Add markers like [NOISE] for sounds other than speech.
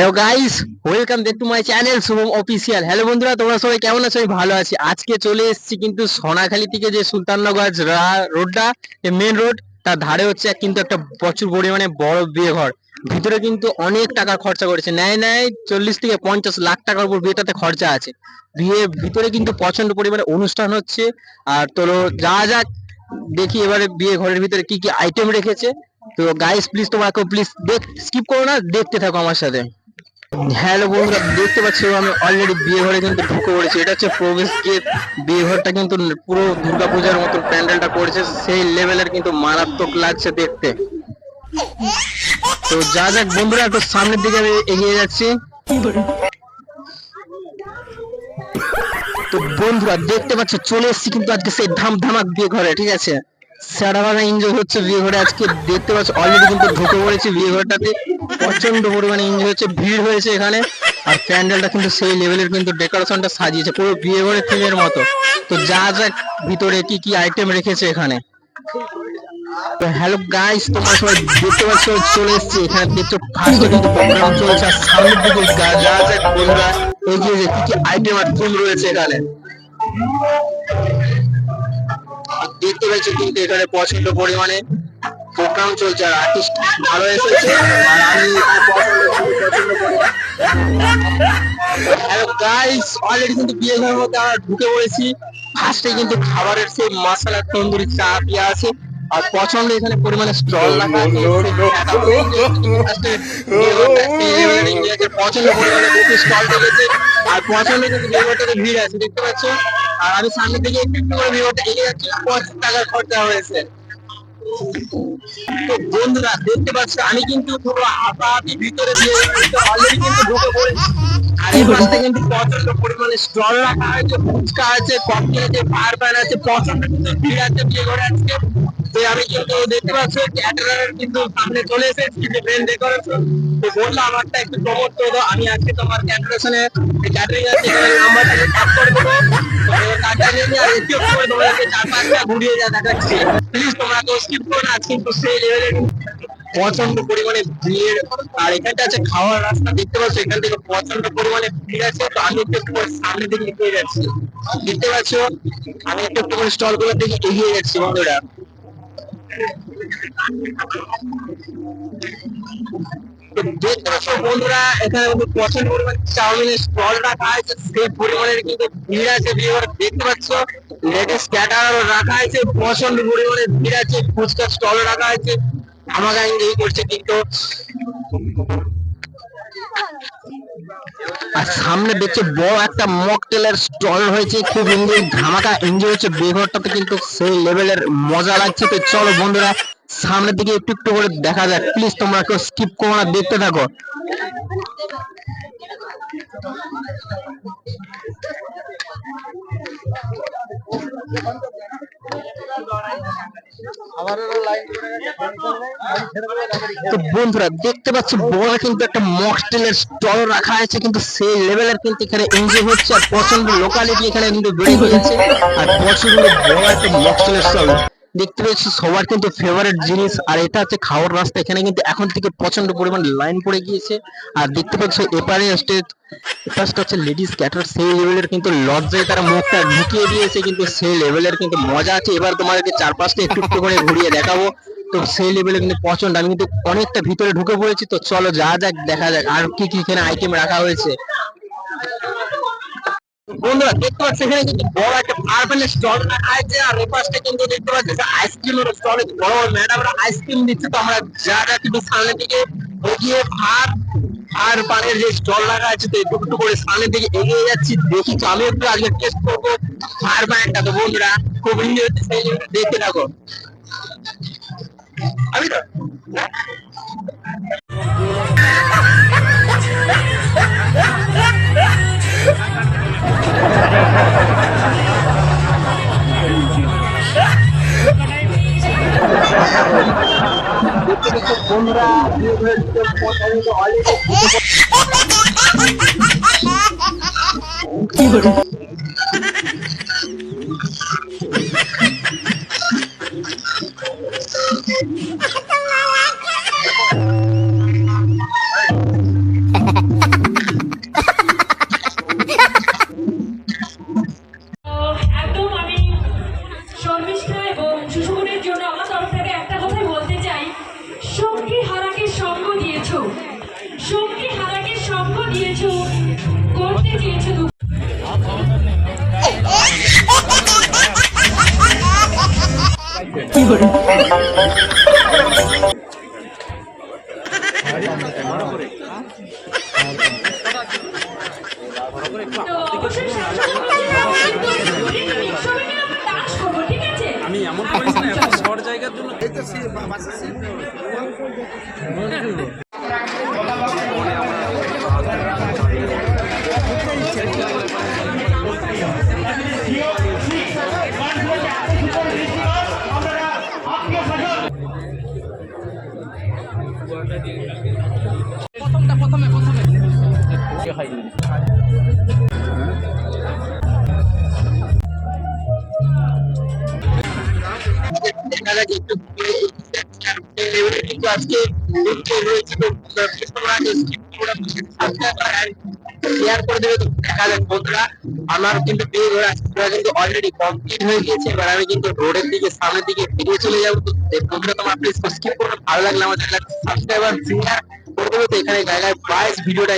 Welcome back to my channel Shubham official hello বন্ধুরা, তোমরা সবাই কেমন আছো? ভালো আছি। আজকে চলে এসেছি কিন্তু সোনাখালী থেকে যে সুলতাননগর রা- রোডটা মেন রোড তার ধারে হচ্ছে কিন্তু একটা প্রচুর পরিমাণে বড় বিয়ে ঘর ভিতরে কিন্তু অনেক টাকা খরচা করেছে। নেয় নেয় চল্লিশ থেকে পঞ্চাশ লাখ টাকার উপর বিয়েটাতে খরচা আছে। বিয়ে ভিতরে কিন্তু প্রচণ্ড পরিমাণে অনুষ্ঠান হচ্ছে। আর তোর যা যাক দেখি এবারে বিয়ে ঘরের ভিতরে কি কি আইটেম রেখেছে। তো গাইস প্লিজ তোমাকে প্লিজ দেখ স্কিপ করো না, দেখতে থাকো আমার সাথে। হ্যালো বন্ধুরা, দেখতে পাচ্ছ আমি অলরেডি বিয়ে ঘরে কিন্তু ঢুকে পড়েছি। এটা হচ্ছে প্রবেশ গেট। বিয়ে ঘরটা কিন্তু পুরো দুর্গাপূজার মতো প্যান্ডেলটা করেছে। সেই লেভেলের কিন্তু মারাত্মক লাগছে দেখতে। তো যা যাক বন্ধুরা, একটু সামনের দিকে আমি এগিয়ে যাচ্ছি। তো বন্ধুরা, দেখতে পাচ্ছ, চলে এসেছি কিন্তু আজকে সেই ধাম ধামাক বিয়ে ঘরে ঠিক আছে? সারাবানা এনজয় হচ্ছে বিয়ে ঘরে আজকে দেখতে পাচ্ছ অলরেডি কিন্তু ঢুকে পড়েছি বিয়ে ঘরটাতে প্রচণ্ড পরিমাণে এনজয় হচ্ছে, ভিড় হয়েছে এখানে। আর প্যান্ডেলটা কিন্তু সেই লেভেলের কিন্তু ডেকোরেশনটা সাজিয়েছে, পুরো বিয়ে ঘরের থিমের মতো। তো যা যা ভিতরে কি কি আইটেম রেখেছে এখানে। তো হ্যালো গাইস তোমরা সবাই দেখতে পাচ্ছ, চলে এসেছি। এখানে দেখছ ফার্স্টে কিন্তু প্রোগ্রাম চলছে, আর সামনের দিকে যা যা বন্ধুরা, এগিয়ে যে কি কি আইটেম আর থিম রয়েছে এখানে। দেখতে পাচ্ছ কিন্তু এখানে প্রচণ্ড পরিমাণে প্রোগ্রাম চলছে আর আর্টিস্ট ভালো এসেছে। আর আমি গাইস অলরেডি কিন্তু বিয়ে ঘরের মধ্যে আমরা ঢুকে পড়েছি। ফার্স্টে কিন্তু খাবারের সেই মশলা তন্দুরি চা পিয়া আছে। আর প্রচণ্ড এখানে পরিমাণে স্টল রাখা আছে। প্রচণ্ড পরিমাণে স্টল লেগেছে আর প্রচণ্ড কিন্তু ভিড় আছে দেখতে পাচ্ছ? আর আমি সামনে থেকে একটু একটু করে ঘরটা এগিয়ে যাচ্ছি পঁচিশ টাকার খরচা হয়েছে। বন্ধুরা, দেখতে পাচ্ছ, আমি কিন্তু পুরো হাতাহাতি ভিতরে দিয়ে অলরেডি কিন্তু ঢুকে পড়েছি। আর এই পাশে কিন্তু প্রচণ্ড পরিমাণে স্টল রাখা আছে ফুচকা আছে কফি আছে ফায়ার প্যান আছে, প্রচণ্ড কিন্তু ভিড় আছে বিয়ে করে আজকে। তো আমি কিন্তু দেখতে পাচ্ছি ক্যাটারার কিন্তু সামনে চলে এসেছি মেন ডেকোরেশন তো বললাম, আমারটা একটু প্রমোট করে দাও, আমি আজকে তোমার ক্যাটারেশনে ক্যাটারিং আছে এখানে নাম্বারটাকে ট্যাপ করে দেবো। তোমরা প্রচণ্ড পরিমাণে ভিড় আর এখানটা আছে খাওয়ার রাস্তা দেখতে পাচ্ছ এখান থেকে প্রচণ্ড পরিমাণে ভিড় আছে তো আমি একটু সামনে দিকে এগিয়ে যাচ্ছি দেখতে পাচ্ছ আমি একটু করে স্টলগুলোর দিকে এগিয়ে যাচ্ছি বন্ধুরা বন্ধুরা, এখানে প্রচণ্ড পরিমাণে চাউমিনের স্টল রাখা আছে সেই পরিমাণের কিন্তু ভিড় আছে ভিড় দেখতে পাচ্ছ? লেডিস ক্যাটার রাখা আছে প্রচণ্ড পরিমাণে ভিড় আছে, ফুচকা স্টল রাখা আছে আমাকে এই করছে কিন্তু। আর সামনে দেখছে, বড় একটা মকটেলের স্টল হয়েছে, খুব এনজয় ধামাকা এনজয় হচ্ছে, বেঘরটাতে কিন্তু সেই লেভেলের মজা লাগছে। তো চলো বন্ধুরা সামনের দিকে একটু একটু করে দেখা যাক। প্লিজ তোমরা কেউ স্কিপ করো না, দেখতে থাকো। তো বন্ধুরা, দেখতে পাচ্ছ বড় কিন্তু একটা মকটেলের স্টল রাখা আছে কিন্তু সেই লেভেলের কিন্তু এখানে এনজয় হচ্ছে আর প্রচণ্ড লোকালিটি এখানে কিন্তু বেড়ে গিয়েছে। আর প্রচণ্ড বড় একটা মকটেলের স্টল দেখতে পাচ্ছি সবার কিন্তু ফেভারিট জিনিস, আর এটা হচ্ছে খাওয়ার রাস্তা। এখানে কিন্তু এখন থেকে প্রচণ্ড পরিমাণ লাইন পড়ে গিয়েছে। আর দেখতে পাচ্ছ, এপারে স্টেজ ফার্স্ট হচ্ছে লেডিস ক্যাটার সেই লেভেলের কিন্তু লজ্জায় তারা মুখটা ঢুকিয়ে দিয়েছে, কিন্তু সেই লেভেলের কিন্তু মজা আছে। এবার তোমাদেরকে চার পাঁচটা একটু একটু করে ঘুরিয়ে দেখাবো। তো সেই লেভেলে কিন্তু প্রচণ্ড আমি কিন্তু অনেকটা ভিতরে ঢুকে পড়েছি। তো চলো যা যাক, দেখা যাক, আর কি কি এখানে আইটেম রাখা হয়েছে। বন্ধুরা, দেখতে পাচ্ছি এখানে কিন্তু বড় একটা আরবানের স্টল আছে, আর এই কিন্তু দেখতে পাচ্ছি যে আইসক্রিমের স্টল বড় ম্যাডামরা আইসক্রিম দিচ্ছে। তো আমরা যা কিন্তু সামনের দিকে এগিয়ে ভাত আর পানের যে স্টল রাখা আছে, তো একটু একটু করে সামনের দিকে এগিয়ে যাচ্ছি। দেখি তো আমি একটু আজকে টেস্ট করব ফায়ার প্যানটা তো বন্ধুরা, খুব এনজয় দেখতে থাকো। আমি তো বন্ধুরা অলরেডি [LAUGHS] [LAUGHS] আমি এমন করিস না এত শর্ট জায়গার জন্য দেখা প্রথমে প্রথমে। আজকে শেয়ার করে দেবে তো দেখা যাক আমার কিন্তু বিয়ে ঘোরা অলরেডি কমপ্লিট হয়ে গিয়েছে এবার আমি কিন্তু রোডের দিকে সামনের দিকে ফিরে চলে যাব বন্ধুরা তোমার ভালো লাগলে আমাদের সাবস্ক্রাইবার শেয়ার করে। দেবে তো এখানে জায়গায় প্রাইস ভিডিওটা